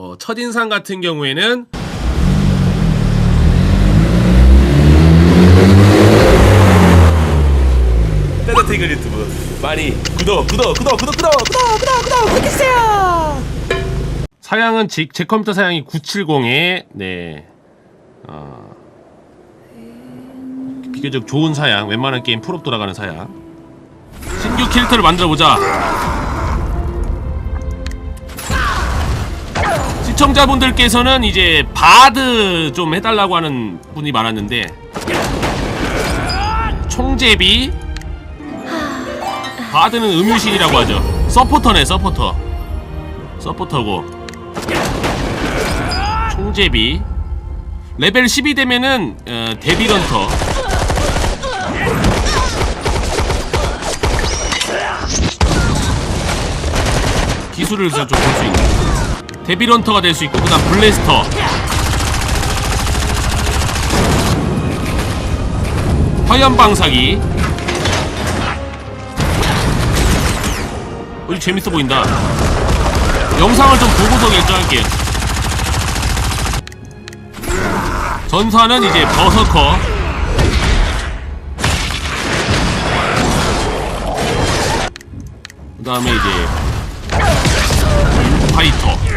뭐 첫인상 같은 경우에는 따뜻한 유튜브 많이 구독 구독 구독 구독 구독 구독 구독 구독 해주세요. 사양은 제, 제 컴퓨터 사양이 970에 네 어, 비교적 좋은 사양 웬만한 게임 풀업 돌아가는 사양 신규 캐릭터를 만들어 보자. 시청자분들께서는 이제 바드 좀 해달라고 하는 분이 많았는데 총제비. 바드는 음유신이라고 하죠. 서포터네 서포터. 서포터고. 총제비. 레벨 12 되면은 어, 데뷔런터. 기술을 좀 볼 수 있는 데빌런터가 될 수 있고 그다음 블래스터. 화염 방사기. 어, 이거 재밌어 보인다. 영상을 좀 보고서 결정할게요. 전사는 이제 버서커. 그 다음에 이제 파이터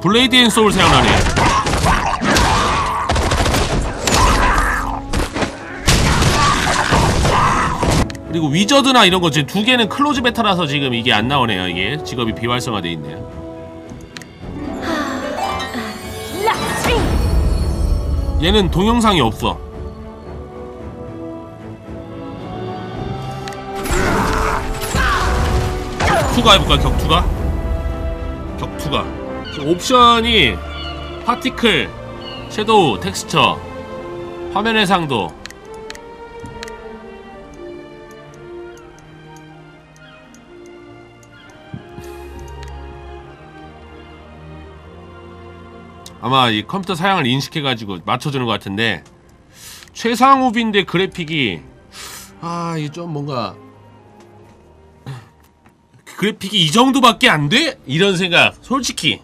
블레이드 앤 소울 생각나네. 그리고 위저드나 이런 거 지금 두 개는 클로즈 베타라서 지금 이게 안 나오네요 이게. 직업이 비활성화돼 있네요. 얘는 동영상이 없어. 격투가 해볼까 격투가? 격투가 옵션이 파티클 섀도우 텍스처 화면 해상도 아마 이 컴퓨터 사양을 인식해가지고 맞춰주는 것 같은데 최상업인데 그래픽이 아 이게 좀 뭔가 그래픽이 이 정도밖에 안 돼? 이런 생각 솔직히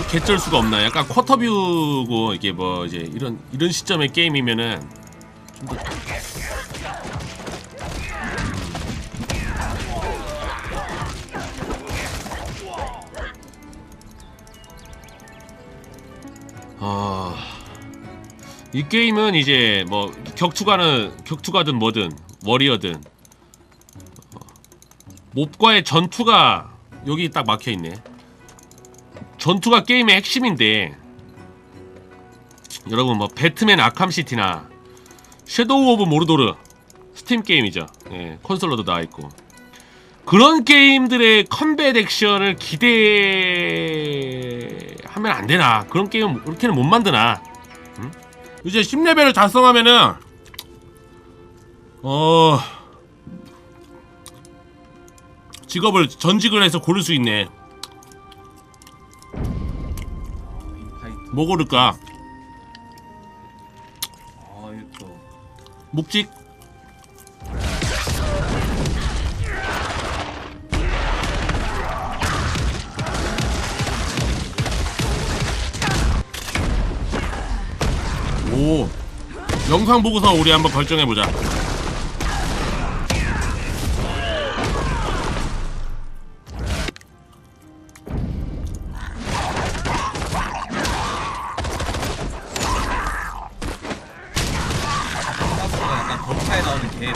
좀더 개쩔 수가 없나? 약간 쿼터뷰고 이게 뭐 이제 이런 이런 시점의 게임이면은 좀 더 아... 이 게임은 이제 뭐 격투가는 격투가든 뭐든 워리어든 어, 몹과의 전투가 여기 딱 막혀 있네. 전투가 게임의 핵심인데 여러분 뭐 배트맨 아캄 시티나 섀도우 오브 모르도르 스팀 게임이죠. 예, 콘솔로도 나와 있고 그런 게임들의 컴뱃 액션을 기대하면 안 되나? 그런 게임 이렇게는 못 만드나? 응? 이제 10레벨을 달성하면은 어 직업을 전직을 해서 고를 수 있네. 뭐 고를까? 아, 이거 또. 묵직? 오. 영상 보고서 우리 한번 결정해보자 2차에 나오는 개.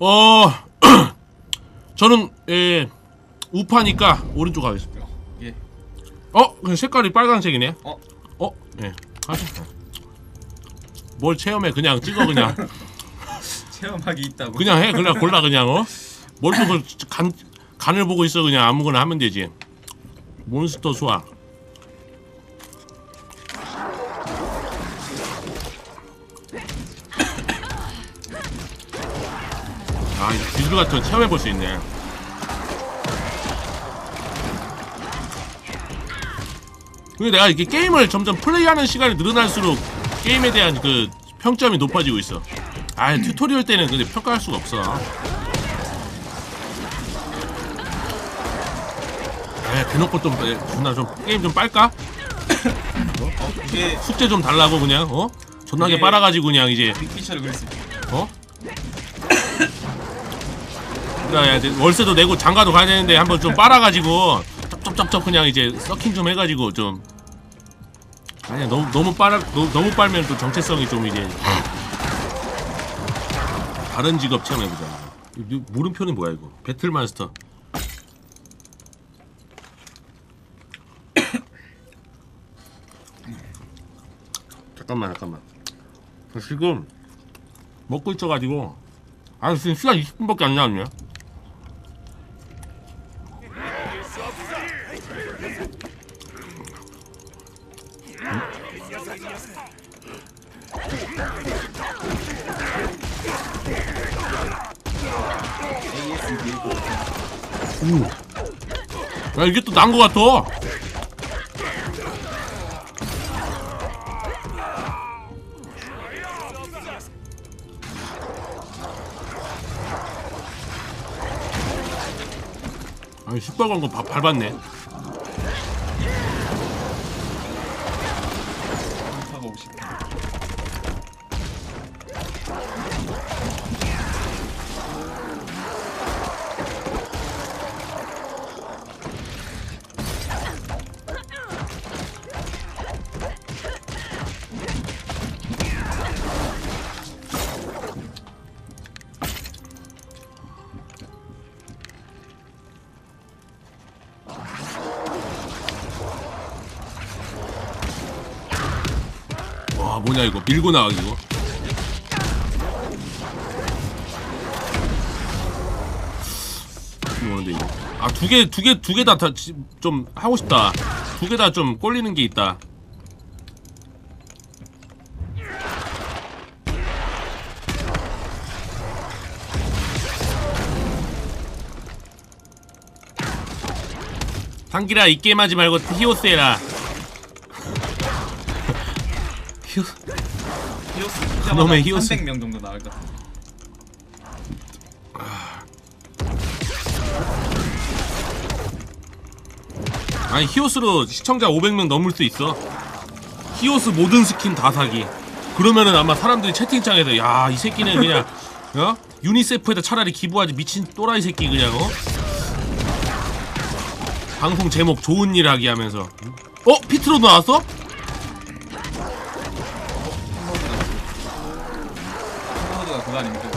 어 저는 예 우파니까 오른쪽 가겠습니다. 예. 어 근데 색깔이 빨간색이네. 어? 어? 네, 예. 가시뭘 체험해 그냥 찍어 그냥. 체험하기 있다고. 그냥 해 그냥 골라 그냥 어. 뭘 보고 간 간을 보고 있어 그냥 아무거나 하면 되지. 몬스터 소화. 아, 기술 같은 거 체험해 볼 수 있네. 그리고 내가 이렇게 게임을 점점 플레이하는 시간이 늘어날수록 게임에 대한 그 평점이 높아지고 있어. 아 튜토리얼 때는 근데 평가할 수가 없어. 아 대놓고 좀 에, 존나 좀 게임 좀 빨까? 어, 이게 숙제 좀 달라고 그냥 어? 존나게 빨아가지고 그냥 이제 빅피처를 그렸습니다. 어? 야, 이제 월세도 내고 장가도 가야 되는데 한번 좀 빨아가지고 쩝쩝쩝쩝 그냥 이제 서킹 좀 해가지고 좀 아니야 너무 너무 빨아 너무, 너무 빨면 또 정체성이 좀 이제 다른 직업 체험해보자. 이 물음표는 뭐야 이거? 배틀마스터. 잠깐만 잠깐만. 저 지금 먹고 있어가지고 아 지금 시간 20분밖에 안 남았네. 야 이게 또 난 거 같아. 아니 시뻘건 거 바- 밟았네. 와 뭐냐 이거 밀고 나가기 이거. 뭐는데 이거? 아 두 개 두 개 두 개 다 좀 하고 싶다. 두 개 다 좀 꼴리는 게 있다. 한기라 이 게임 하지 말고 히오스 해라. 히오스 히오스 그놈의 히오스. 300명 정도 나올 것 같아. 아니 히오스로 시청자 500명 넘을 수 있어. 히오스 모든 스킨 다 사기. 그러면은 아마 사람들이 채팅창에서 야 이 새끼는 그냥 어 유니세프에다 차라리 기부하지 미친 또라이 새끼 그냥 어 방송 제목 좋은 일 하기 하면서 어 피트로 나왔어? 키보드가 그거 아닙니까?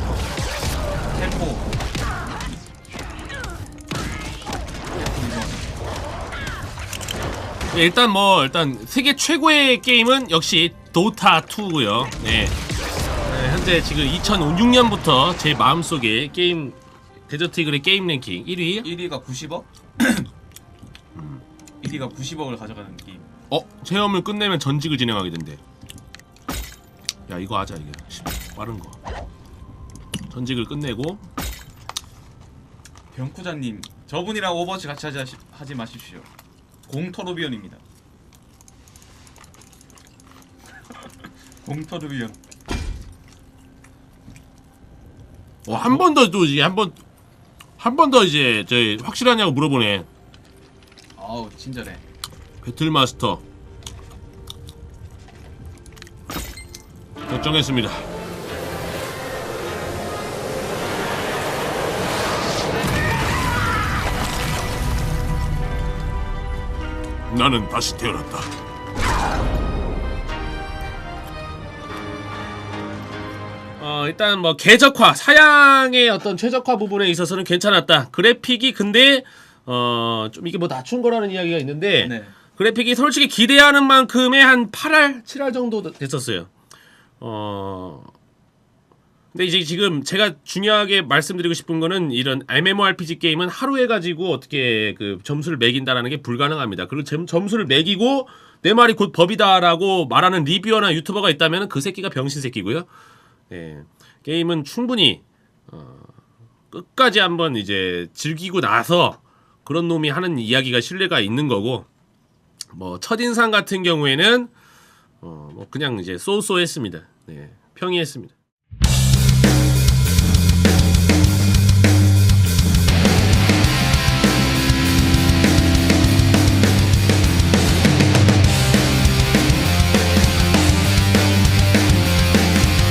텔포. 네, 일단 뭐 일단 세계 최고의 게임은 역시 도타 2고요. 네. 네, 현재 지금 2006년부터 제 마음속에 게임 데저트 이글의 게임 랭킹 1위 1위가 90억? 1위가 90억을 가져가는 게임. 어 체험을 끝내면 전직을 진행하게 된대. 야 이거 하자 이게 씨, 빠른 거. 전직을 끝내고 병쿠자님, 저분이랑 오버워치 같이 하지, 하지 마십시오. 공터루비언입니다. 공터루비언. 어, 한 번 더 또 이제 한번 한 번 더 이제 저희 확실하냐고 물어보네. 아우 친절해. 배틀마스터 결정했습니다. 나는 다시 태어났다. 어 일단 뭐 궤적화 사양의 어떤 최적화 부분에 있어서는 괜찮았다. 그래픽이 근데 어 좀 이게 뭐 낮춘 거라는 이야기가 있는데 네. 그래픽이 솔직히 기대하는 만큼의 한 8할, 7할 정도 됐었어요. 어. 근데 이제 지금 제가 중요하게 말씀드리고 싶은 거는 이런 MMORPG 게임은 하루에 가지고 어떻게 그 점수를 매긴다라는 게 불가능합니다. 그리고 점, 점수를 매기고 내 말이 곧 법이다라고 말하는 리뷰어나 유튜버가 있다면 그 새끼가 병신 새끼고요. 예. 게임은 충분히 어, 끝까지 한번 이제 즐기고 나서 그런 놈이 하는 이야기가 신뢰가 있는 거고 뭐 첫인상 같은 경우에는 어 뭐 그냥 이제 쏘쏘했습니다. 네, 평이했습니다.